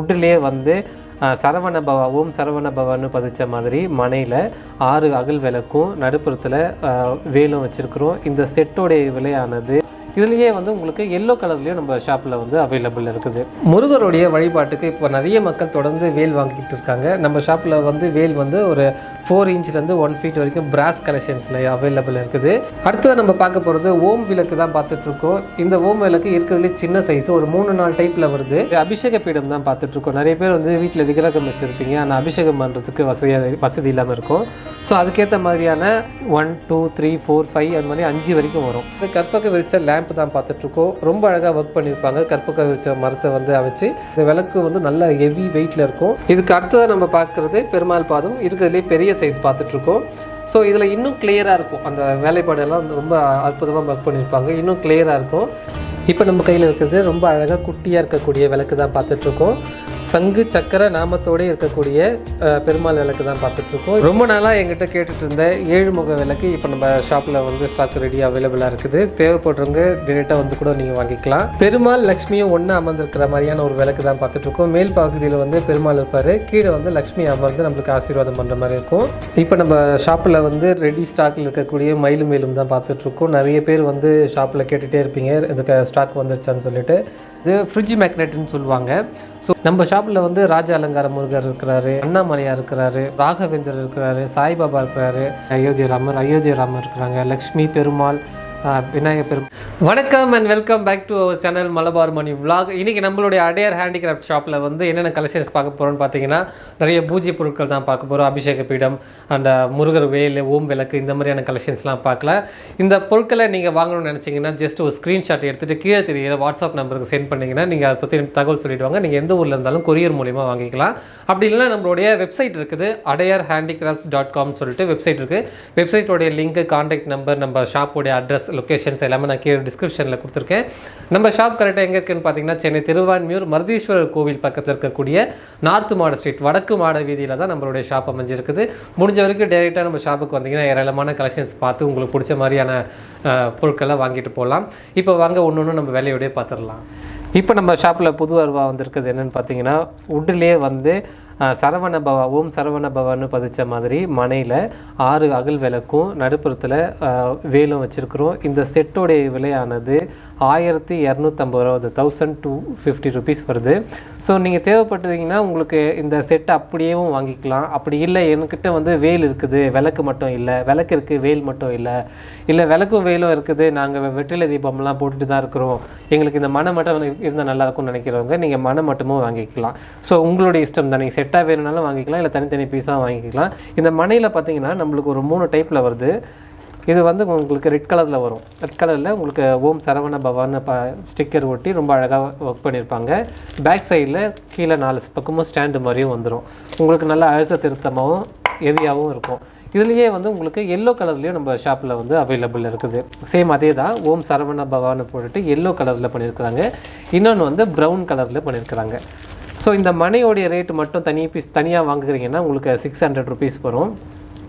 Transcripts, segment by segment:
உட்லேயே வந்து சரவண பவா ஓம் சரவண பவான்னு பதிச்ச மாதிரி மனையில் ஆறு அகல் விளக்கும் நடுப்புறத்தில் வேலும் வச்சுருக்குறோம். இந்த செட்டோடைய விலையானது இதுலேயே வந்து உங்களுக்கு எல்லோ கலர்லேயும் நம்ம ஷாப்பில் வந்து அவைலபிள் இருக்குது. முருகருடைய வழிபாட்டுக்கு இப்போ நிறைய மக்கள் தொடர்ந்து வேல் வாங்கிட்டு இருக்காங்க. நம்ம ஷாப்பில் வந்து வேல் வந்து ஒரு ஃபோர் இன்ச்லேருந்து ஒன் ஃபீட் வரைக்கும் பிராஸ் கலெக்ஷன்ஸில் அவைலபிள் இருக்குது. அடுத்தது நம்ம பார்க்க போகிறது ஓம் விளக்கு தான் பார்த்துட்ருக்கோம் இந்த ஓம் விளக்கு இருக்கிறதுலே சின்ன சைஸ் ஒரு மூணு நாலு டைப்பில் வருது. அபிஷேக பீடம் தான் பார்த்துட்ருக்கோம் நிறைய பேர் வந்து வீட்டில் விக்கிரகம் வச்சுருப்பீங்க. ஆனால் அபிஷேகம் பண்ணுறதுக்கு வசதியாக வசதி இல்லாமல் இருக்கும். ஸோ அதுக்கேற்ற மாதிரியான one two three four five அது மாதிரி அஞ்சு வரைக்கும் வரும். இது கற்பக விரிச்ச லேம்ப் தான் பார்த்துட்ருக்கோம் ரொம்ப அழகாக ஒர்க் பண்ணியிருப்பாங்க. கற்பக விரிச்ச மரத்தை வந்து வச்சு இந்த விளக்கு வந்து நல்ல ஹெவி வெயிட்டில் இருக்கும். இதுக்கு அடுத்ததாக நம்ம பார்க்குறது பெருமாள் பாதம். இருக்கிறதுலே பெரிய சைஸ் பார்த்துட்ருக்கோம். ஸோ இதில் இன்னும் கிளியராக இருக்கும். அந்த வேலைப்பாடெல்லாம் வந்து ரொம்ப அற்புதமாக ஒர்க் பண்ணியிருப்பாங்க. இன்னும் கிளியராக இருக்கும். இப்போ நம்ம கையில் இருக்கிறது ரொம்ப அழகாக குட்டியாக இருக்கக்கூடிய விளக்கு தான் பார்த்துட்ருக்கோம். சங்கு சக்கர நாமத்தோடு இருக்கக்கூடிய பெருமாள் விளக்கு தான் பார்த்துட்ருக்கோம். ரொம்ப நாளாக எங்கிட்ட கேட்டுட்டு இருந்த ஏழு முக விளக்கு இப்போ நம்ம ஷாப்பில் வந்து ஸ்டாக் ரெடி அவைலபிளாக இருக்குது. தேவைப்படுறவங்க டேரெக்டாக வந்து கூட நீங்கள் வாங்கிக்கலாம். பெருமாள் லக்ஷ்மியும் ஒன்று அமர்ந்திருக்கிற மாதிரியான ஒரு விளக்கு தான் பார்த்துட்ருக்கோம். மேல் பகுதியில் வந்து பெருமாள் இருப்பார். கீழே வந்து லக்ஷ்மி அமர்ந்து நம்மளுக்கு ஆசீர்வாதம் பண்ணுற மாதிரி இருக்கும். இப்போ நம்ம ஷாப்பில் வந்து ரெடி ஸ்டாக்கில் இருக்கக்கூடிய மயிலும் மேலும் தான் பார்த்துட்ருக்கோம். நிறைய பேர் வந்து ஷாப்பில் கேட்டுகிட்டே இருப்பீங்க. இதுக்கு ஸ்டாக் வந்துருச்சான்னு சொல்லிட்டு. இது ஃப்ரிட்ஜ் மேக்னெட்னு சொல்லுவாங்க. ஸோ நம்ம ஷாப்பில் வந்து ராஜ அலங்கார முருகர் இருக்கிறாரு அண்ணாமலையா இருக்கிறாரு ராகவேந்தர் இருக்கிறாரு சாய்பாபா இருக்கிறாரு அயோத்தி ராமர் அயோத்தி ராமர் இருக்கிறாங்க லக்ஷ்மி பெருமாள் விநாயகர் பெரும் வணக்கம் and welcome back to our channel Malabar Mani vlog. இன்னைக்கு நம்மளுடைய அடையார் ஹேண்டிகிராஃப்ட் ஷாப்பில் வந்து என்னென்ன கலெக்ஷன்ஸ் பார்க்க போகிறோம்னு பார்த்தீங்கன்னா நிறைய பூஜை பொருட்கள் தான் பார்க்க போகிறோம் அபிஷேக பீடம் அந்த முருகர் வேல் ஓம் விளக்கு இந்த மாதிரியான கலெக்ஷன்ஸ்லாம் பார்க்கல. இந்த பொருட்களை நீங்கள் வாங்கணும்னு நினச்சிங்கன்னா ஜஸ்ட் ஒரு ஸ்க்ரீன்ஷாட் எடுத்துகிட்டு கீழே தெரியிற வாட்ஸ்அப் நம்பருக்கு சென்ட் பண்ணிங்கன்னா நீங்கள் அதை பற்றி தகவல் சொல்லிடுவாங்க. நீங்கள் எந்த ஊரில் இருந்தாலும் கொரியர் மூலிமா வாங்கிக்கலாம். அப்படி இல்லைன்னா நம்மளுடைய வெப்சைட் இருக்குது அடையார் ஹேண்டிகிராஃப்ட் டாட் காம்னு சொல்லிட்டு வெப்சைட் இருக்குது வெப்சைட்டோடைய லிங்க் காண்டாக்ட் நம்பர் நம்ம ஷாப்போடைய அட்ரஸ் லொக்கேஷன்ஸ் எல்லாமே நான் கீழே டிஸ்கிரிப்ஷனில் கொடுத்துருக்கேன். நம்ம ஷாப் கரெக்டாக எங்கே இருக்குன்னு பார்த்தீங்கன்னா சென்னை திருவான்மியூர் மருதீஸ்வரர் கோவில் பக்கத்தில் இருக்கக்கூடிய நார்த் மாட ஸ்ட்ரீட் வடக்கு மாட வீதியில் தான் நம்மளுடைய ஷாப் அமைஞ்சிருக்குது. முடிஞ்ச வரைக்கும் டேரெக்டாக நம்ம ஷாப்புக்கு வந்தீங்கன்னா ஏராளமான கலெக்ஷன்ஸ் பார்த்து உங்களுக்கு பிடிச்ச மாதிரியான பொருட்கள்லாம் பொருட்களை வாங்கிட்டு போகலாம். இப்போ வாங்க ஒன்று ஒன்று நம்ம விலையோடய பார்த்துடலாம். இப்போ நம்ம ஷாப்பில் புது அருவா வந்திருக்குது என்னென்னு பார்த்தீங்கன்னா உட்லேயே வந்து சரவண பவா ஓம் சரவண பவான்னு பதிச்ச மாதிரி மனையில் ஆறு அகல் விளக்கும் நடுப்புறத்தில் வேலும் வச்சுருக்குறோம். இந்த செட்டோடைய விலையானது ஆயிரத்தி இரநூத்தம்பது ரூபா வருது. தௌசண்ட் டூ ஃபிஃப்டி ருபீஸ் வருது ஸோ நீங்கள் தேவைப்பட்டீங்கன்னா உங்களுக்கு இந்த செட் அப்படியேவும் வாங்கிக்கலாம். அப்படி இல்லை என்கிட்ட வந்து வேல் இருக்குது விளக்கு மட்டும் இல்லை. விளக்கு இருக்குது வேல் மட்டும் இல்லை. இல்லை விளக்கும் வேலும் இருக்குது. நாங்கள் வெற்றிலை தீபம்லாம் போட்டுட்டு தான் இருக்கிறோம். எங்களுக்கு இந்த மனை மட்டும் இருந்தால் நல்லா இருக்கும்னு நினைக்கிறவங்க நீங்கள் மனை மட்டுமும் வாங்கிக்கலாம். ஸோ உங்களுடைய இஷ்டம் தான். நீங்கள் செட்டாக வேணும்னாலும் வாங்கிக்கலாம் இல்லை தனித்தனி பீஸாக வாங்கிக்கலாம். இந்த மனையில் பார்த்தீங்கன்னா நம்மளுக்கு ஒரு மூணு டைப்பில் வருது. இது வந்து உங்களுக்கு ரெட் கலரில் வரும். ரெட் கலரில் உங்களுக்கு ஓம் சரவண பவான்னு ப ஸ்டிக்கர் ஒட்டி ரொம்ப அழகாக ஒர்க் பண்ணியிருப்பாங்க பேக் சைடில் கீழே நாலு பக்கமும் ஸ்டாண்டு மாதிரியும் வந்துடும் உங்களுக்கு நல்ல அழுத்த திருத்தமாகவும் ஹெவியாகவும் இருக்கும். இதுலேயே வந்து உங்களுக்கு எல்லோ கலர்லேயும் நம்ம ஷாப்பில் வந்து அவைலபிள் இருக்குது. சேம் அதே தான் ஓம் சரவண பவான்னு போட்டுட்டு எல்லோ கலரில் பண்ணியிருக்கிறாங்க இன்னொன்று வந்து ப்ரௌன் கலரில் பண்ணியிருக்கிறாங்க ஸோ இந்த மனையோடைய ரேட் மட்டும் தனி பீஸ் தனியாக வாங்குறீங்கன்னா உங்களுக்கு சிக்ஸ் ஹண்ட்ரட் ருபீஸ் வரும்.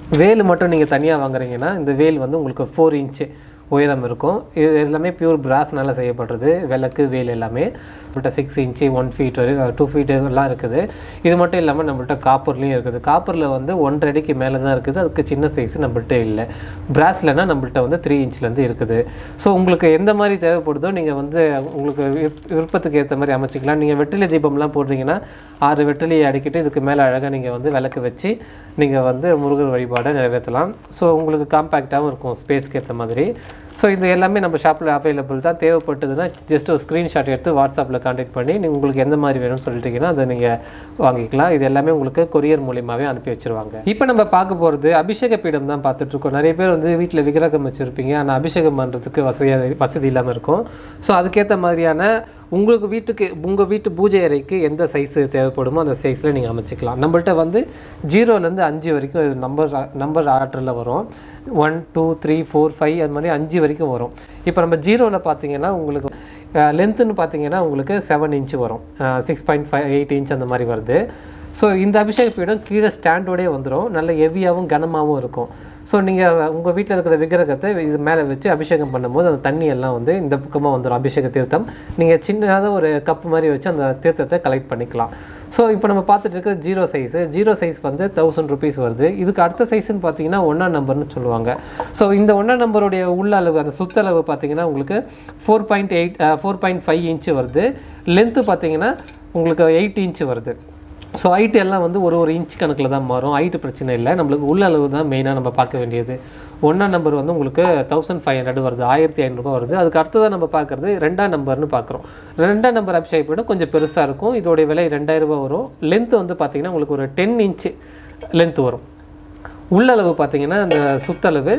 வேல் மட்டும் நீங்கள் தனியாக வாங்குறீங்கன்னா இந்த வேல் வந்து உங்களுக்கு ஃபோர் இன்ச்சு உயரம் இருக்கும். இது எல்லாமே பியூர் பிராஸ்னால செய்யப்படுறது. விளக்கு வேல் எல்லாமே. நம்மள்கிட்ட six inch one feet two feet எல்லாம் இருக்குது. இது மட்டும் இல்லாமல் நம்மள்ட்ட காப்பர்லேயும் இருக்குது. காப்பரில் வந்து ஒன்றரை அடிக்கு மேலே தான் இருக்குது. அதுக்கு சின்ன சைஸ் நம்மள்கிட்ட இல்லை. பிராஸ்லனா நம்மள்கிட்ட வந்து த்ரீ இன்ச்லேருந்து இருக்குது. ஸோ உங்களுக்கு எந்த மாதிரி தேவைப்படுதோ நீங்கள் வந்து உங்களுக்கு விருப்பத்துக்கு ஏற்ற மாதிரி அமைச்சிக்கலாம். நீங்கள் வெற்றிலை தீபம்லாம் போடுறீங்கன்னா ஆறு வெற்றிலையை அடிக்கிட்டு இதுக்கு மேலே அழகாக நீங்கள் வந்து விளக்கு வச்சு நீங்கள் வந்து முருகர் வழிபாடை நிறைவேற்றலாம். ஸோ உங்களுக்கு காம்பேக்டாகவும் இருக்கும். ஸ்பேஸ்க்கு ஏற்ற மாதிரி. ஸோ இது எல்லாமே நம்ம ஷாப்பில் அவைலபிள் தான். தேவைப்பட்டதுன்னா ஜஸ்ட் ஒரு ஸ்க்ரீன்ஷாட் எடுத்து வாட்ஸ்அப்பில் காண்டாக்ட் பண்ணி நீங்கள் உங்களுக்கு எந்த மாதிரி வேணும்னு சொல்லிட்டீங்கன்னா அதை நீங்கள் வாங்கிக்கலாம். இது எல்லாமே உங்களுக்கு கொரியர் மூலியமாகவே அனுப்பி வச்சிருவாங்க. இப்போ நம்ம பார்க்க போகிறது அபிஷேக பீடம் தான் பார்த்துட்ருக்கோம் நிறைய பேர் வந்து வீட்டில் விக்கிரகம் வச்சுருப்பீங்க. ஆனால் அபிஷேகம் பண்ணுறதுக்கு வசதியாக வசதி இல்லாமல் இருக்கும். ஸோ அதுக்கேற்ற மாதிரியான உங்களுக்கு வீட்டுக்கு உங்கள் வீட்டு பூஜை அறைக்கு எந்த சைஸ் தேவைப்படுமோ அந்த சைஸில் நீங்கள் அமைச்சிக்கலாம். நம்மள்கிட்ட வந்து ஜீரோலேருந்து அஞ்சு வரைக்கும் நம்பர் நம்பர் ஆர்டரில் வரும். One two three four five அது மாதிரி அஞ்சு வரைக்கும் வரும். இப்போ நம்ம ஜீரோவில் பார்த்தீங்கன்னா உங்களுக்கு லென்த்துன்னு பார்த்தீங்கன்னா உங்களுக்கு செவன் இன்ச்சு வரும். Six point five eight inch அந்த மாதிரி வருது. ஸோ இந்த அபிஷேக பீடம் கீழே ஸ்டாண்டோடே வந்துடும் நல்ல ஹெவியாகவும் கனமாகவும் இருக்கும். ஸோ நீங்கள் உங்கள் வீட்டில் இருக்கிற விக்கிரகத்தை இது மேலே வச்சு அபிஷேகம் பண்ணும்போது அந்த தண்ணி எல்லாம் வந்து இந்த பக்கமாக வந்துடும் அபிஷேக தீர்த்தம். நீங்கள் சின்னதாக ஒரு கப் மாதிரி வச்சு அந்த தீர்த்தத்தை கலெக்ட் பண்ணிக்கலாம். ஸோ இப்போ நம்ம பார்த்துட்டு இருக்கிறது ஜீரோ சைஸு ஜீரோ சைஸ் வந்து தௌசண்ட் ருபீஸ் வருது. இதுக்கு அடுத்த சைஸ்ன்னு பார்த்தீங்கன்னா ஒன்றா நம்பர்னு சொல்லுவாங்க. ஸோ இந்த ஒன்றா நம்பருடைய உள்ள அளவு அந்த சுத்தளவு பார்த்தீங்கன்னா உங்களுக்கு four point eight four point five inch வருது. லென்த்து பார்த்தீங்கன்னா உங்களுக்கு எயிட் இன்ச்சு வருது. ஸோ ஹைட்டு எல்லாம் வந்து ஒரு ஒரு இன்ச் கணக்கில் தான் மாறும். ஹைட்டு பிரச்சனை இல்லை. நம்மளுக்கு உள்ள அளவு தான் மெயினாக நம்ம பார்க்க வேண்டியது. ஒன்றாம் நம்பர் வந்து உங்களுக்கு தௌசண்ட் ஃபைவ் ஹண்ட்ரட் வருது. ஆயிரத்தி ஐநூறுரூபா வருது. அதுக்கு அடுத்ததாக நம்ம பார்க்குறது ரெண்டாம் நம்பர்னு பார்க்குறோம். ரெண்டாம் நம்பர் அபிஷேக் விட கொஞ்சம் பெருசாக இருக்கும். இதோடைய விலை ரெண்டாயிரம் ரூபாய் வரும். லென்த் வந்து பார்த்திங்கன்னா உங்களுக்கு ஒரு டென் இன்ச்சு லென்த் வரும். உள்ளளவு பார்த்தீங்கன்னா அந்த சுத்தளவு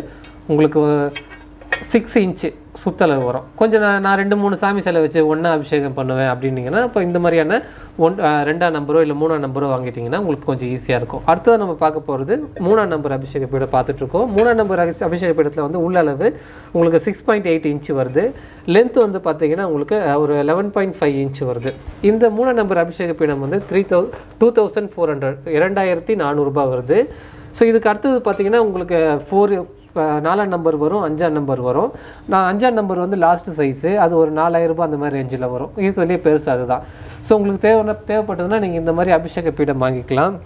உங்களுக்கு சிக்ஸ் இன்ச்சு சுத்தளவு வரும். கொஞ்சம் நான் நான் ரெண்டு மூணு சாமி சிலை வச்சு ஒன்றா அபிஷேகம் பண்ணுவேன் அப்படின்னீங்கன்னா இப்போ இந்த மாதிரியான ஒன் ரெண்டாம் நம்பரோ இல்லை மூணாம் நம்பரோ வாங்கிட்டீங்கன்னா உங்களுக்கு கொஞ்சம் ஈஸியாக இருக்கும். அடுத்தது நம்ம பார்க்க போகிறது மூணாம் நம்பர் அபிஷேக பீடம் பார்த்துட்ருக்கோம் மூணாம் நம்பர் அபிஷே- அபிஷேக பீடத்தில் வந்து உள்ளளவு உங்களுக்கு சிக்ஸ் பாயிண்ட் எயிட் இன்ச்சு வருது. லென்த் வந்து பார்த்தீங்கன்னா உங்களுக்கு ஒரு லெவன் பாயிண்ட் ஃபைவ் இன்ச்சு வருது. இந்த மூணாம் நம்பர் அபிஷேக பீடம் வந்து த்ரீ தௌ டூ தௌசண்ட் ஃபோர் ஹண்ட்ரட் இரண்டாயிரத்தி நானூறுரூபா வருது. ஸோ இதுக்கு அடுத்தது பார்த்தீங்கன்னா உங்களுக்கு ஃபோர் நாலாம் நம்பர் வரும் அஞ்சாம் நம்பர் வரும். நான் அஞ்சாம் நம்பர் வந்து லாஸ்ட் சைஸு அது ஒரு நாலாயிரம் ரூபாய் அந்த மாதிரி ரேஞ்சில் வரும். இதுலேயே பெருசு அதுதான். ஸோ உங்களுக்கு தேவை தேவைப்பட்டதுன்னா நீங்கள் இந்த மாதிரி அபிஷேக பீடம் வாங்கிக்கலாம்.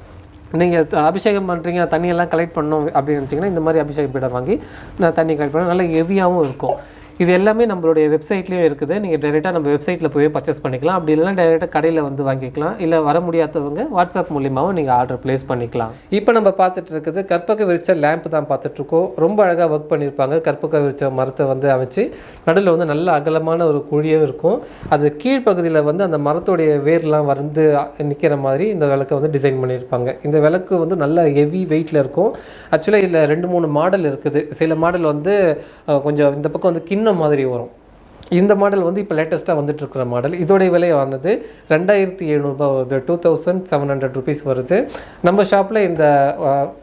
நீங்கள் அபிஷேகம் பண்ணுறீங்க தண்ணியெல்லாம் கலெக்ட் பண்ணணும் அப்படின்னு நினச்சிங்கன்னா இந்த மாதிரி அபிஷேக பீடம் வாங்கி நான் தண்ணி கலெக்ட் பண்ண நல்லா ஹெவியாகவும் இருக்கும். இது எல்லாமே நம்மளுடைய வெப்சைட்லேயும் இருக்குது. நீங்கள் டைரெக்டாக நம்ம வெப்சைட்டில் போய் பர்ச்சேஸ் பண்ணிக்கலாம். அப்படி இல்லைனா டைரெக்டாக கடையில் வந்து வாங்கிக்கலாம். இல்லை வர முடியாதவங்க வாட்ஸ்அப் மூலியமாகவும் நீங்கள் ஆர்டர் ப்ளேஸ் பண்ணிக்கலாம். இப்போ நம்ம பார்த்துட்டு இருக்குது கற்பக விரிச்ச லேம்ப் தான் பார்த்துட்ருக்கோம் ரொம்ப அழகாக ஒர்க் பண்ணியிருப்பாங்க. கற்பக விரிச்ச மரத்தை வந்து அமைச்சு நடுவில் வந்து நல்ல அகலமான ஒரு குழியும் இருக்கும். அது கீழ்ப்பகுதியில் வந்து அந்த மரத்துடைய வேர்லாம் வந்து நிற்கிற மாதிரி இந்த விளக்கை வந்து டிசைன் பண்ணியிருப்பாங்க. இந்த விளக்கு வந்து நல்ல ஹெவி வெயிட்டில் இருக்கும். ஆக்சுவலாக இதில் ரெண்டு மூணு மாடல் இருக்குது. சில மாடல் வந்து கொஞ்சம் இந்த பக்கம் வந்து இந்த மாதிரி வரும். இந்த மாடல் வந்து இப்போ லேட்டஸ்ட்டாக வந்துட்டு இருக்கிற மாடல் இதோடைய விலை ஆனது ரெண்டாயிரத்தி எழுநூறுபா வருது. Two thousand seven hundred rupees வருது. நம்ம ஷாப்பில் இந்த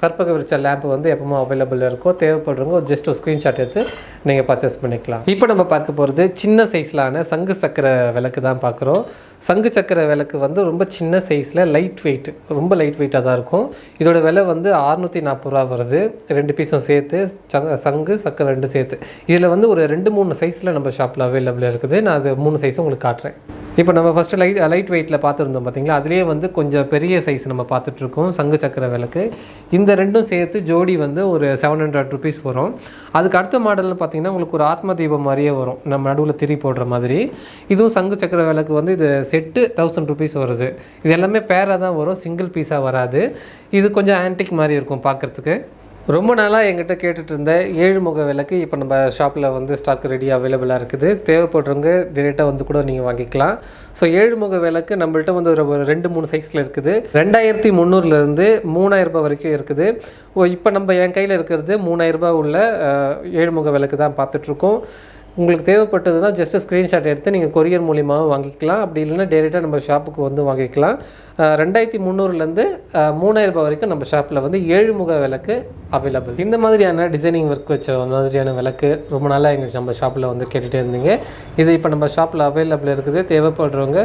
கற்பக விரிச்ச லேம்ப் வந்து எப்பவுமே அவைலபிள் இருக்கும். தேவைப்படுறவங்க ஜஸ்ட் ஒரு ஸ்க்ரீன்ஷாட் எடுத்து நீங்கள் பர்ச்சேஸ் பண்ணிக்கலாம். இப்போ நம்ம பார்க்க போகிறது சின்ன சைஸ்லான சங்கு சக்கர விளக்கு தான் பார்க்குறோம். சங்கு சக்கர விளக்கு வந்து ரொம்ப சின்ன சைஸில் லைட் வெயிட் ரொம்ப லைட் வெயிட்டாக தான் இருக்கும். இதோட விலை வந்து ஆறுநூற்றி நாற்பது ரூபா வருது. ரெண்டு பீஸும் சேர்த்து சங்க சங்கு சக்கரை ரெண்டு சேர்த்து. இதில் வந்து ஒரு ரெண்டு மூணு சைஸில் நம்ம ஷாப்பில் அவைலபிளாக இருக்குது. நான் அது மூணு சைஸும் உங்களுக்கு காட்டுறேன். இப்போ நம்ம ஃபஸ்ட்டு லைட் லைட் வெயிட்டில் பார்த்துருந்தோம் பார்த்தீங்களா? அதுலேயே வந்து கொஞ்சம் பெரிய சைஸ் நம்ம பார்த்துட்ருக்கோம் சங்கு சக்கர விளக்கு. இந்த ரெண்டும் சேர்த்து ஜோடி வந்து ஒரு செவன் ஹண்ட்ரட் ருபீஸ் வரும். அதுக்கு அடுத்த மாடல்னு பார்த்தீங்கன்னா உங்களுக்கு ஒரு ஆத்ம தீபம் மாதிரியே வரும். நம்ம நடுவில் திரி போடுற மாதிரி. இதுவும் சங்கு சக்கர விளக்கு வந்து இது செட்டு தௌசண்ட் ருபீஸ் வருது. இது எல்லாமே பேராக தான் வரும். சிங்கிள் பீஸாக வராது. இது கொஞ்சம் ஆன்டிக் மாதிரி இருக்கும் பார்க்குறதுக்கு. ரொம்ப நாளாக எங்கிட்ட கேட்டுட்டு இருந்த ஏழு முக விளக்கு இப்போ நம்ம ஷாப்பில் வந்து ஸ்டாக் ரெடி அவைலபிளாக இருக்குது. தேவைப்படுறவங்க டிரெக்டாக வந்து கூட நீங்கள் வாங்கிக்கலாம். ஸோ ஏழு முக விளக்கு நம்மள்ட்ட வந்து ஒரு ஒரு ரெண்டு மூணு சைஸில் இருக்குது. ரெண்டாயிரத்தி முந்நூறுலேருந்து மூணாயிரரூபா வரைக்கும் இருக்குது. ஓ இப்போ நம்ம என் கையில் இருக்கிறது மூணாயிரரூபா ரூபாய் உள்ள ஏழுமுக ஏழு முக விளக்கு தான் பார்த்துட்ருக்கோம் உங்களுக்கு தேவைப்பட்டதுன்னா ஜஸ்ட் ஸ்க்ரீன்ஷாட் எடுத்து நீங்கள் கொரியர் மூலியமாகவும் வாங்கிக்கலாம். அப்படி இல்லைன்னா டேரெக்டாக நம்ம ஷாப்புக்கு வந்து வாங்கிக்கலாம். ரெண்டாயிரத்தி முந்நூறுலேருந்து மூணாயிரம் ரூபாய் வரைக்கும் நம்ம ஷாப்பில் வந்து ஏழு முக விளக்கு அவைலபிள் இந்த மாதிரியான டிசைனிங் ஒர்க் வச்ச மாதிரியான விளக்கு ரொம்ப நாளாக எங்கள் நம்ம ஷாப்பில் வந்து கேட்டுகிட்டே இருந்தீங்க. இது இப்போ நம்ம ஷாப்பில் அவைலபிள் இருக்குது. தேவைப்படுறவங்க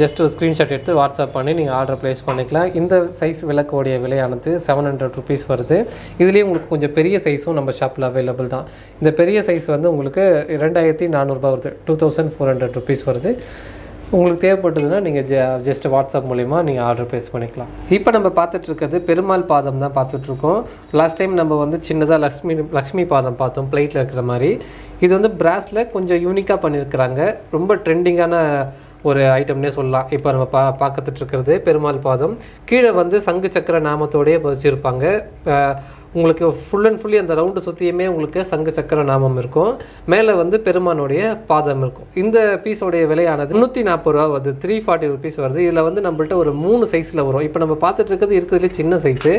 ஜஸ்ட் ஒரு ஸ்க்ரீன்ஷாட் எடுத்து வாட்ஸ்அப் பண்ணி நீங்கள் ஆர்டர் ப்ளேஸ் பண்ணிக்கலாம். இந்த சைஸ் விளக்கோடைய விலையானது செவன் ஹண்ட்ரட் ருபீஸ் வருது. இதுலேயே உங்களுக்கு கொஞ்சம் பெரிய சைஸும் நம்ம ஷாப்பில் அவைலபிள் தான். இந்த பெரிய சைஸ் வந்து உங்களுக்கு ரெண்டாயிரத்தி நானூறுபா வருது. Two thousand four hundred rupees வருது. உங்களுக்கு தேவைப்பட்டதுன்னா நீங்கள் ஜ ஜஸ்ட் வாட்ஸ்அப் மூலிமா நீங்கள் ஆர்டர் ப்ளேஸ் பண்ணிக்கலாம். இப்போ நம்ம பார்த்துட்டு இருக்கிறது பெருமாள் பாதம் தான் பார்த்துட்ருக்கோம் லாஸ்ட் டைம் நம்ம வந்து சின்னதாக லக்ஷ்மி லக்ஷ்மி பாதம் பார்த்தோம் பிளேட்டில் இருக்கிற மாதிரி. இது வந்து பிராஸில் கொஞ்சம் யூனிக்காக பண்ணியிருக்கிறாங்க ரொம்ப ட்ரெண்டிங்கான ஒரு ஐட்டம்னே சொல்லலாம். இப்போ நம்ம பா பார்க்கத்துட்டு இருக்கிறது பெருமாள் பாதம். கீழே வந்து சங்கு சக்கர நாமத்தோடயே வச்சுருப்பாங்க உங்களுக்கு ஃபுல் அண்ட் ஃபுல்லி அந்த ரவுண்டு சுற்றியுமே உங்களுக்கு சங்கு சக்கர நாமம் இருக்கும். மேலே வந்து பெருமானுடைய பாதம் இருக்கும். இந்த பீஸோடைய விலையானது முந்நூற்றி நாற்பது ரூபா வருது. த்ரீ ஃபார்ட்டி ருபீஸ் வருது. இதில் வந்து நம்மள்ட்ட ஒரு மூணு சைஸில் வரும். இப்போ நம்ம பார்த்துட்டு இருக்கிறது இருக்கிறதுலே சின்ன சைஸு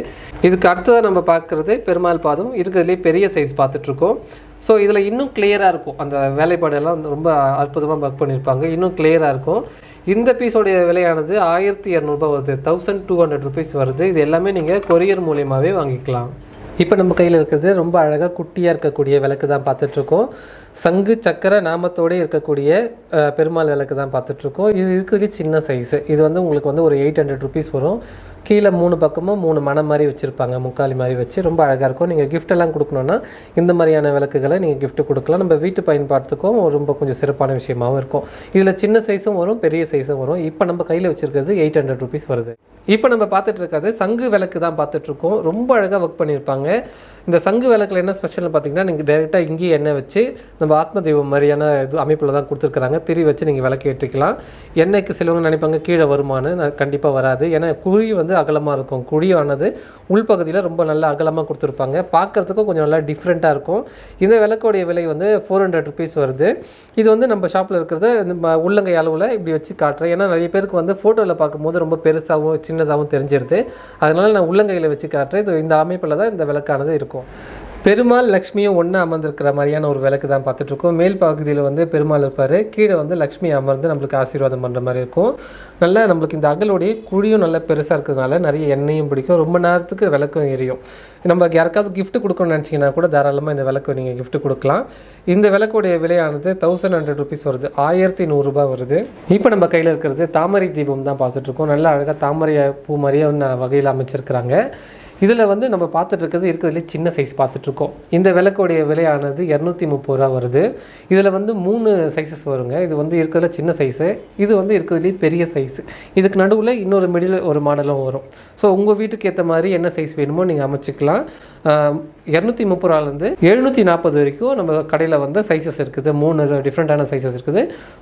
இதுக்கு அடுத்ததாக நம்ம பார்க்குறது பெருமாள் பாதம். இருக்கிறதுலே பெரிய சைஸ் பார்த்துட்ருக்கோம் ஸோ இதில் இன்னும் கிளியராக இருக்கும். அந்த வேலைப்பாடெல்லாம் வந்து ரொம்ப அற்புதமாக ஒர்க் பண்ணியிருப்பாங்க இன்னும் கிளியராக இருக்கும். இந்த பீஸோடைய விலையானது ஆயிரத்தி இரநூறுபா வருது. தௌசண்ட் டூ ஹண்ட்ரட் ருபீஸ் வருது. இது எல்லாமே நீங்கள் கொரியர் மூலியமாகவே வாங்கிக்கலாம். இப்போ நம்ம கையில் இருக்கிறது ரொம்ப அழகாக குட்டியாக இருக்கக்கூடிய விளக்கு தான் பார்த்துட்ருக்கோம். சங்கு சக்கர நாமத்தோடு இருக்கக்கூடிய பெருமாள் விளக்கு தான் பார்த்துட்ருக்கோம். இது இருக்கிறதுலே சின்ன சைஸு இது வந்து உங்களுக்கு வந்து ஒரு எயிட் ஹண்ட்ரட் ருபீஸ் வரும். கீழே மூணு பக்கமும் மூணு மணம் மாதிரி வச்சுருப்பாங்க. முக்காலி மாதிரி வச்சு ரொம்ப அழகாக இருக்கும். நீங்கள் கிஃப்டெல்லாம் கொடுக்கணுன்னா இந்த மாதிரியான விளக்குகளை நீங்கள் கிஃப்ட் கொடுக்கலாம். நம்ம வீட்டு பயன்பாட்டுக்கும் ரொம்ப கொஞ்சம் சிறப்பான விஷயமாகவும் இருக்கும். இதில் சின்ன சைஸும் வரும் பெரிய சைஸும் வரும். இப்போ நம்ம கையில் வச்சுருக்கிறது எயிட் ஹண்ட்ரட் ருபீஸ் வருது. இப்போ நம்ம பார்த்துட்டு இருக்கிறது சங்கு விளக்கு தான் பார்த்துட்ருக்கோம் ரொம்ப அழகாக ஒர்க் பண்ணியிருப்பாங்க. இந்த சங்கு விளக்கில் என்ன ஸ்பெஷல்னு பார்த்தீங்கன்னா நீங்கள் டேரெக்டாக இங்கேயே எண்ணெய் வச்சு நம்ம ஆத்ம தெய்வம் மாதிரியான இது அமைப்பில் தான் கொடுத்துருக்குறாங்க. திரி வச்சு நீங்கள் விளக்கு ஏற்றிக்கலாம். எண்ணெய்க்கு சிலவங்க நினைப்பாங்க கீழே வருமானு. கண்டிப்பாக வராது. ஏன்னா குழி வந்து அகலமாக இருக்கும். குழியானது உள்பகுதியில் ரொம்ப நல்லா அகலமாக கொடுத்துருப்பாங்க. பார்க்கறதுக்கும் கொஞ்சம் நல்லா டிஃப்ரெண்ட்டாக இருக்கும். இந்த விளக்கோடைய விலை வந்து ஃபோர் ஹண்ட்ரட் ருபீஸ் வருது. இது வந்து நம்ம ஷாப்பில் இருக்கிறத உள்ளங்கை அளவில் இப்படி வச்சு காட்டுறேன். ஏன்னா நிறைய பேருக்கு வந்து ஃபோட்டோவில் பார்க்கும்போது ரொம்ப பெருசாகவும் சின்னதாகவும் தெரிஞ்சிருது. அதனால நான் உள்ளங்கையில் வச்சு காட்டுறேன். இது இந்த அமைப்பில் தான் இந்த விளக்கானது இருக்கும். பெருமாள் லக்ஷ்மியும் ஒன்று அமர்ந்திருக்கிற மாதிரியான ஒரு விளக்கு தான் பார்த்துட்ருக்கோம். மேல் பகுதியில் வந்து பெருமாள் இருப்பார். கீழே வந்து லக்ஷ்மி அமர்ந்து நம்மளுக்கு ஆசீர்வாதம் பண்ணுற மாதிரி இருக்கும். நல்லா நம்மளுக்கு இந்த அகலுடைய குழியும் நல்லா பெருசாக இருக்கிறதுனால நிறைய எண்ணெயும் பிடிக்கும். ரொம்ப நேரத்துக்கு விளக்கும் எரியும். நம்ம யாருக்காவது கிஃப்ட் கொடுக்கணும்னு நினச்சிங்கன்னா கூட தாராளமாக இந்த விளக்கு நீங்கள் கிஃப்ட் கொடுக்கலாம். இந்த விளக்குடைய விலையானது தௌசண்ட் ஹண்ட்ரட் ருபீஸ் வருது. ஆயிரத்தி நூறுரூபா வருது. இப்போ நம்ம கையில் இருக்கிறது தாமரை தீபம் தான் பார்த்துட்ருக்கோம். நல்லா அழகாக தாமரை பூ மாதிரியே ஒன்று வகையில் அமைச்சிருக்கிறாங்க. இதில் வந்து நம்ம பார்த்துட்டு இருக்கிறது இருக்கிறதுலே சின்ன சைஸ் பார்த்துட்ருக்கோம் இந்த விளக்குடைய விலையானது இரநூத்தி முப்பது ரூபா வருது. இதில் வந்து மூணு சைஸஸ் வருங்க. இது வந்து இருக்கிறதுல சின்ன சைஸு இது வந்து இருக்கிறதுலே பெரிய சைஸு இதுக்கு நடுவில் இன்னொரு மிடில் ஒரு மாடலும் வரும். ஸோ உங்கள் வீட்டுக்கு ஏற்ற மாதிரி என்ன சைஸ் வேணுமோ நீங்கள் அமைச்சிக்கலாம். இரநூத்தி முப்பது ரூபாலேருந்து எழுநூற்றி நாற்பது வரைக்கும் நம்ம கடையில் வந்து சைஸஸ் இருக்குது. மூணு டிஃப்ரெண்ட்டான சைஸஸ் இருக்குது.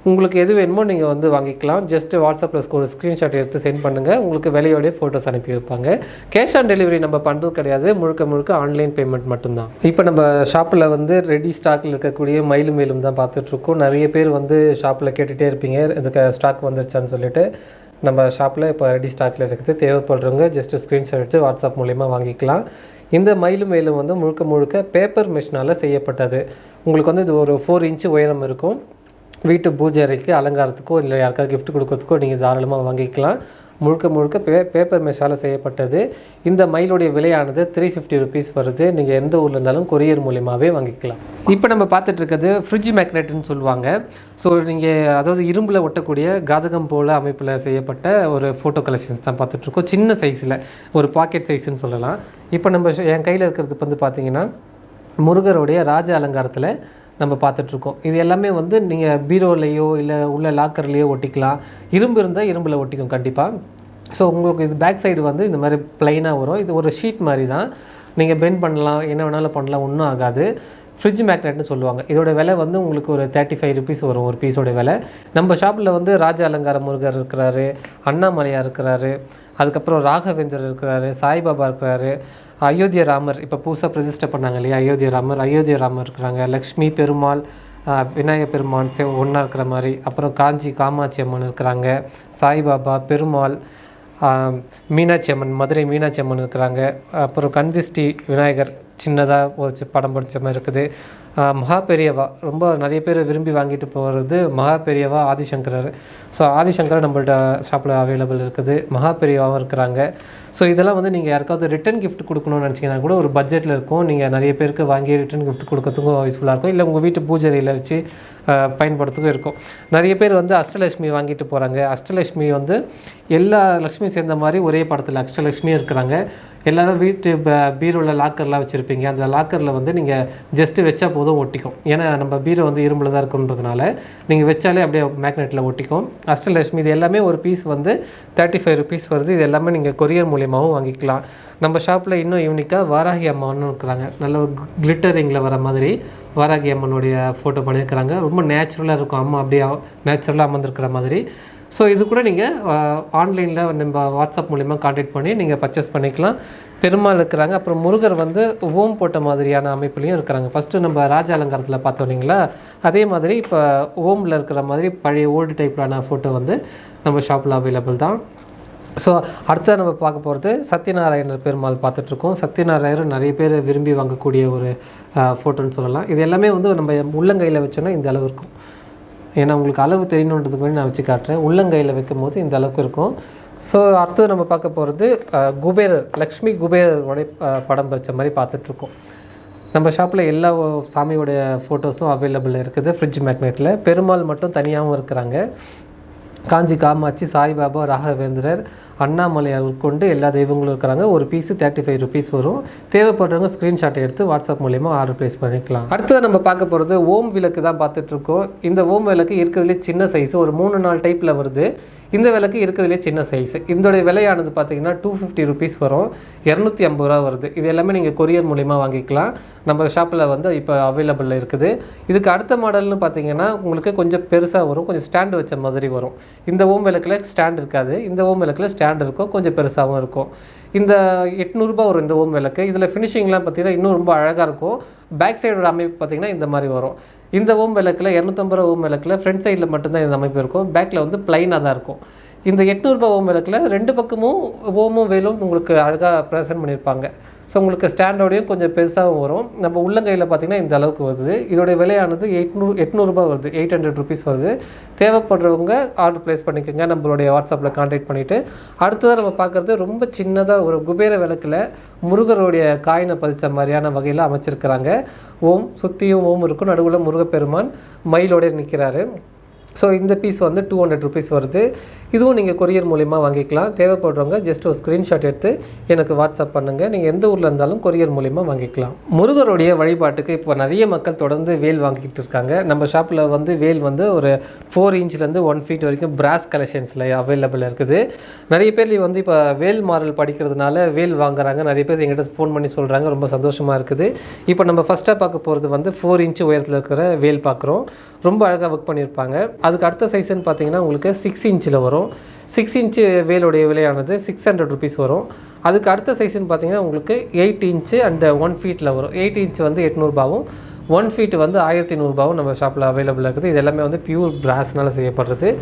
உங்களுக்கு எது வேணுமோ நீங்கள் வந்து வாங்கிக்கலாம். ஜஸ்ட் வாட்ஸ்அப்பில் ஒரு ஸ்க்ரீன்ஷாட் எடுத்து சென்ட் பண்ணுங்கள் உங்களுக்கு விலையோடைய ஃபோட்டோஸ் அனுப்பி வைப்பாங்க. கேஷ் ஆன் டெலிவரி நம்ம பண்ணுறது கிடையாது. முழுக்க முழுக்க ஆன்லைன் பேமெண்ட் மட்டும்தான். இப்போ நம்ம ஷாப்பில் வந்து ரெடி ஸ்டாக்கில் இருக்கக்கூடிய மயிலும் மேலும் தான் பார்த்துட்ருக்கோம். நிறைய பேர் வந்து ஷாப்பில் கேட்டுகிட்டே இருப்பீங்க. இதுக்கு ஸ்டாக் வந்துருச்சான்னு சொல்லிட்டு நம்ம ஷாப்பில் இப்போ ரெடி ஸ்டாக்கில் இருக்குது. தேவைப்படுறவங்க ஜஸ்ட் ஸ்க்ரீன்ஷாட் எடுத்து வாட்ஸ்அப் மூலிமா வாங்கிக்கலாம். இந்த மயிலும் மேலும் வந்து முழுக்க முழுக்க பேப்பர் மிஷினால் செய்யப்பட்டது. உங்களுக்கு வந்து இது ஒரு ஃபோர் இன்ச்சு உயரம் இருக்கும். வீட்டு பூஜை அறைக்கு அலங்காரத்துக்கோ இல்லை யாருக்காவது கிஃப்ட் கொடுக்கறதுக்கோ நீங்கள் தாராளமாக வாங்கிக்கலாம். முழுக்க முழுக்க பே பேப்பர் மெஷால் செய்யப்பட்டது. இந்த மயிலுடைய விலையானது த்ரீ ஃபிஃப்டி ருபீஸ் வருது. நீங்கள் எந்த ஊரில் இருந்தாலும் கொரியர் மூலியமாகவே வாங்கிக்கலாம். இப்போ நம்ம பார்த்துட்டு இருக்கிறது ஃப்ரிட்ஜ் மேக்னெட்னு சொல்லுவாங்க. ஸோ நீங்கள் அதாவது இரும்பில் ஒட்டக்கூடிய காதகம் போல் அமைப்பில் செய்யப்பட்ட ஒரு ஃபோட்டோ கலெக்ஷன்ஸ் தான் பார்த்துட்ருக்கோம் சின்ன சைஸில் ஒரு பாக்கெட் சைஸ்ன்னு சொல்லலாம். இப்போ நம்ம என் கையில் இருக்கிறது வந்து பார்த்திங்கன்னா முருகருடைய ராஜ அலங்காரத்தில் நம்ம பார்த்துட்ருக்கோம். இது எல்லாமே வந்து நீங்கள் பீரோலையோ இல்லை உள்ள லாக்கர்லேயோ ஒட்டிக்கலாம். இரும்பு இருந்தால் இரும்பில் ஒட்டிக்கும் கண்டிப்பாக ஸோ உங்களுக்கு இது பேக் சைடு வந்து இந்த மாதிரி ப்ளைனாக வரும். இது ஒரு ஷீட் மாதிரி தான். நீங்கள் பெண்ட் பண்ணலாம் என்ன வேணாலும் பண்ணலாம் ஒன்றும் ஆகாது. ஃப்ரிட்ஜ் மேக்னெட்னு சொல்லுவாங்க. இதோட விலை வந்து உங்களுக்கு ஒரு தேர்ட்டி ஃபைவ் ருபீஸ் வரும் ஒரு பீஸோட விலை. நம்ம ஷாப்பில் வந்து ராஜ அலங்கார முருகர் இருக்கிறாரு அண்ணாமலையார் இருக்கிறாரு அதுக்கப்புறம் ராகவேந்தர் இருக்கிறாரு சாய்பாபா இருக்கிறாரு அயோத்திய ராமர். இப்போ புதுசாக பிரதிஷ்டை பண்ணாங்க இல்லையா அயோத்திய ராமர்? அயோத்திய ராமர் இருக்கிறாங்க. லக்ஷ்மி பெருமாள் விநாயக விநாயகர் பெருமான் ஒன்றா இருக்கிற மாதிரி. அப்புறம் காஞ்சி காமாட்சி அம்மன் இருக்கிறாங்க. சாய்பாபா பெருமாள் மீனாட்சி அம்மன் மதுரை மீனாட்சி அம்மன் இருக்கிறாங்க. அப்புறம் கந்திஷ்டி விநாயகர். சின்னதாக ஒரு படம் படித்த மாதிரி இருக்குது. மகா பெரியவா ரொம்ப நிறைய பேர் விரும்பி வாங்கிட்டு போகிறது மகா பெரியவா ஆதிசங்கரர். ஸோ ஆதிசங்கர் நம்மள்ட்ட ஷாப்பில் அவைலபிள் இருக்குது. மகா பெரியவாவும் இருக்கிறாங்க. ஸோ இதெல்லாம் வந்து நீங்கள் யாருக்காவது ரிட்டன் கிஃப்ட் கொடுக்கணும்னு நினச்சிங்கன்னா கூட ஒரு பட்ஜெட்டில் இருக்கும். நீங்கள் நிறைய பேருக்கு வாங்கி ரிட்டன் கிஃப்ட் கொடுக்கறதுக்கும் யூஸ்ஃபுல்லாக இருக்கும். இல்லை உங்கள் வீட்டு பூஜையில் வச்சு பயன்படுத்துக்கும் இருக்கும். நிறைய பேர் வந்து அஷ்டலட்சுமி வாங்கிட்டு போகிறாங்க அஷ்டலட்சுமி வந்து எல்லா லக்ஷ்மியும் சேர்ந்த மாதிரி ஒரே படத்தில் அஷ்டலட்சுமியும் இருக்கிறாங்க. எல்லோரும் வீட்டு ப- பீரோவில் லாக்கர்லாம் வச்சுருப்பீங்க. அந்த லாக்கரில் வந்து நீங்கள் ஜஸ்ட்டு வச்சா போதும் ஒட்டிக்கும். ஏன்னா நம்ம பீரோ வந்து இரும்பில் தான் இருக்குன்றதுனால நீங்கள் வச்சாலே அப்படியே மேக்னெட்டில் ஒட்டிக்கும். அஷ்டலட்சுமி இது எல்லாமே ஒரு பீஸ் வந்து தேர்ட்டி ஃபைவ் ருபீஸ் வருது. இது எல்லாமே நீங்கள் கொரியர் மூலியமாகவும் வாங்கிக்கலாம். நம்ம ஷாப்பில் இன்னும் யூனிக்காக வாராகி அம்மான்னு இருக்கிறாங்க. நல்ல கிளிட்டரிங்கில் வர மாதிரி வாராகி அம்மனுடைய ஃபோட்டோ பண்ணியிருக்கிறாங்க. ரொம்ப நேச்சுரலாக இருக்கும். அம்மா அப்படியே நேச்சுரலாக அமர்ந்திருக்கிற மாதிரி. ஸோ இது கூட நீங்கள் ஆன்லைனில் நம்ம வாட்ஸ்அப் மூலிமா காண்டாக்ட் பண்ணி நீங்கள் பர்ச்சேஸ் பண்ணிக்கலாம். பெருமாள் இருக்கிறாங்க. அப்புறம் முருகர் வந்து ஓம் போட்ட மாதிரியான அமைப்புலையும் இருக்கிறாங்க. ஃபஸ்ட்டு நம்ம ராஜ அலங்காரத்தில் பார்த்தோம் இல்லைங்களா? அதே மாதிரி இப்போ ஓமில் இருக்கிற மாதிரி பழைய ஓல்டு டைப்லான ஃபோட்டோ வந்து நம்ம ஷாப்பில் அவைலபிள் தான். ஸோ அடுத்தது நம்ம பார்க்க போகிறது சத்யநாராயணர் பெருமாள் பார்த்துட்ருக்கோம். சத்யநாராயணர் நிறைய பேர் விரும்பி வாங்கக்கூடிய ஒரு ஃபோட்டோன்னு சொல்லலாம். இது எல்லாமே வந்து நம்ம உள்ளங்கையில் வச்சோன்னா இந்த அளவு இருக்கும். ஏன்னா உங்களுக்கு அளவு தெரியணுன்றதுக்கு வேண்டி நான் வச்சு காட்டுறேன். உள்ளங்கையில் வைக்கும் போது இந்த அளவுக்கு இருக்கும். ஸோ அடுத்தது நம்ம பார்க்க போகிறது குபேரர் லக்ஷ்மி குபேரருடைய படம் வச்ச மாதிரி பார்த்துட்ருக்கோம். நம்ம ஷாப்பில் எல்லா சாமியோடைய ஃபோட்டோஸும் அவைலபிள் இருக்குது ஃப்ரிட்ஜ் மேக்னெட்டில் பெருமாள் மட்டும் தனியாகவும் இருக்கிறாங்க. காஞ்சி காமாட்சி சாய்பாபா ராகவேந்திரர் அண்ணாமலையார் கொண்டு எல்லா தெய்வங்களும் இருக்கிறாங்க. ஒரு பீஸு தேர்ட்டி ஃபைவ் ருபீஸ் வரும். தேவைப்படுறவங்க ஸ்க்ரீன்ஷாட் எடுத்து வாட்ஸ்அப் மூலியமாக ஆர்டர் ப்ளேஸ் பண்ணிக்கலாம். அடுத்தது நம்ம பார்க்க போகிறது ஓம் விளக்கு தான் பார்த்துட்டு இருக்கோம். இந்த ஓம் விளக்கு இருக்கிறதுலே சின்ன சைஸ் ஒரு மூணு நாலு டைப்பில் வருது. இந்த விளக்கு இருக்கிறதுலே சின்ன சைஸ் இதோடைய விலையானது பார்த்தீங்கன்னா டூ ஃபிஃப்டி ருபீஸ் வரும். இரநூத்தி ஐம்பது ரூபா வருது. இது எல்லாமே நீங்கள் கொரியர் மூலிமா வாங்கிக்கலாம். நம்ம ஷாப்பில் வந்து இப்போ அவைலபிளில் இருக்குது. இதுக்கு அடுத்த மாடல்னு பார்த்தீங்கன்னா உங்களுக்கு கொஞ்சம் பெருசாக வரும். கொஞ்சம் ஸ்டாண்டு வச்ச மாதிரி வரும். இந்த ஓம் விளக்கில் ஸ்டாண்ட் இருக்காது. இந்த ஓம் விளக்கில் ஸ்டாண்ட் இருக்கும். கொஞ்சம் பெருசாகவும் இருக்கும். இந்த எட்நூறுபா வரும் இந்த ஓம் விளக்கு. இதில் ஃபினிஷிங்லாம் பார்த்தீங்கன்னா இன்னும் ரொம்ப அழகாக இருக்கும். பேக் சைடோட அமைப்பு பார்த்தீங்கன்னா இந்த மாதிரி வரும். இந்த ஓம் விளக்கில் இரநூத்தம்பது ரூபா ஓம் விளக்கில் ஃப்ரண்ட் சைடில் மட்டும்தான் இந்த அமைப்பு இருக்கும். பேக்கில் வந்து பிளைனாக தான் இருக்கும். இந்த எட்நூறுபா ஓம் விளக்கில் ரெண்டு பக்கமும் ஓமும் வேலும் உங்களுக்கு அழகாக ப்ரெசென்ட் பண்ணியிருப்பாங்க ஸோ உங்களுக்கு ஸ்டாண்டோடையும் கொஞ்சம் பெருசாகவும் வரும். நம்ம உள்ளங்கையில் பார்த்தீங்கன்னா இந்த அளவுக்கு வருது. இதோடைய விலையானது எட்நூறு எட்நூறுபா வருது. எயிட் ஹண்ட்ரட் ருபீஸ் வருது. தேவைப்படுறவங்க ஆர்டர் ப்ளேஸ் பண்ணிக்கோங்க. நம்மளுடைய வாட்ஸ்அப்பில் காண்டாக்ட் பண்ணிவிட்டு அடுத்ததாக நம்ம பார்க்குறது ரொம்ப சின்னதாக ஒரு குபேர விளக்கில் முருகருடைய காயினை பதித்த மாதிரியான வகையில் அமைச்சிருக்கிறாங்க. ஓம் சுற்றியும் ஓம் இருக்கும். நடுவில் முருகப்பெருமான் மயிலோட நிற்கிறாரு ஸோ இந்த பீஸ் வந்து டூ ஹண்ட்ரட் ருபீஸ் வருது. இதுவும் நீங்கள் கொரியர் மூலிமா வாங்கிக்கலாம். தேவைப்படுறவங்க ஜஸ்ட் ஒரு ஸ்க்ரீன்ஷாட் எடுத்து எனக்கு வாட்ஸ்அப் பண்ணுங்கள் நீங்கள் எந்த ஊரில் இருந்தாலும் கொரியர் மூலிமா வாங்கிக்கலாம். முருகருடைய வழிபாட்டுக்கு இப்போ நிறைய மக்கள் தொடர்ந்து வேல் வாங்கிக்கிட்டு இருக்காங்க. நம்ம ஷாப்பில் வந்து வேல் வந்து ஒரு ஃபோர் இன்ச்லேருந்து ஒன் ஃபீட் வரைக்கும் பிராஸ் கலெக்ஷன்ஸில் அவைலபிள் இருக்குது. நிறைய பேர் வந்து இப்போ வேல் மாறல் படிக்கிறதுனால வேல் வாங்குறாங்க. நிறைய பேர் எங்கிட்ட ஃபோன் பண்ணி சொல்கிறாங்க ரொம்ப சந்தோஷமாக இருக்குது. இப்போ நம்ம ஃபஸ்ட்டாக பார்க்க போகிறது வந்து ஃபோர் இன்ச் உயரத்தில் இருக்கிற வேல் பார்க்குறோம் ரொம்ப அழகாக ஒர்க் பண்ணியிருப்பாங்க. அதுக்கு அடுத்த சைஸ்ன்னு பார்த்தீங்கன்னா உங்களுக்கு சிக்ஸ் இன்ச்சில் வரும். சிக்ஸ் இன்ச்சு வேலுடைய விலையானது சிக்ஸ் ஹண்ட்ரட் ருபீஸ் வரும். அதுக்கு அடுத்த சைஸ்ன்னு பார்த்தீங்கன்னா உங்களுக்கு எயிட் இன்ச்சு அண்ட் ஒன் ஃபீட்டில் வரும். எயிட் இன்ச் வந்து எட்நூறுபாவும் ஒன் ஃபீட் வந்து ஆயிரத்தி நூறுபாவும் நம்ம ஷாப்பில் அவைலபிள் இருக்குது. இது எல்லாமே வந்து பியூர் பிராஸ்னால் செய்யப்படுறது.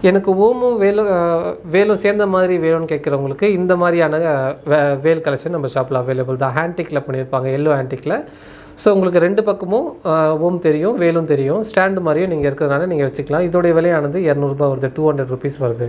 எனக்கு ஓமும் வேலும் வேலும் சேர்ந்த மாதிரி வேணும்னு கேட்குறவங்களுக்கு இந்த மாதிரியான வே- வேல் கலெக்ஷன் நம்ம ஷாப்பில் அவைலபிள் தான். ஹேண்டிக்கில் பண்ணியிருப்பாங்க எல்லோ ஹேண்டிக்கில் ஸோ உங்களுக்கு ரெண்டு பக்கமும் ஓம் தெரியும் வேலும் தெரியும். ஸ்டாண்டு மாதிரியும் நீங்கள் இருக்கிறதுனால நீங்கள் வச்சுக்கலாம். இதோடைய விலையானது இரநூறுபா வருது டூ ஹண்ட்ரட் ருபீஸ் வருது.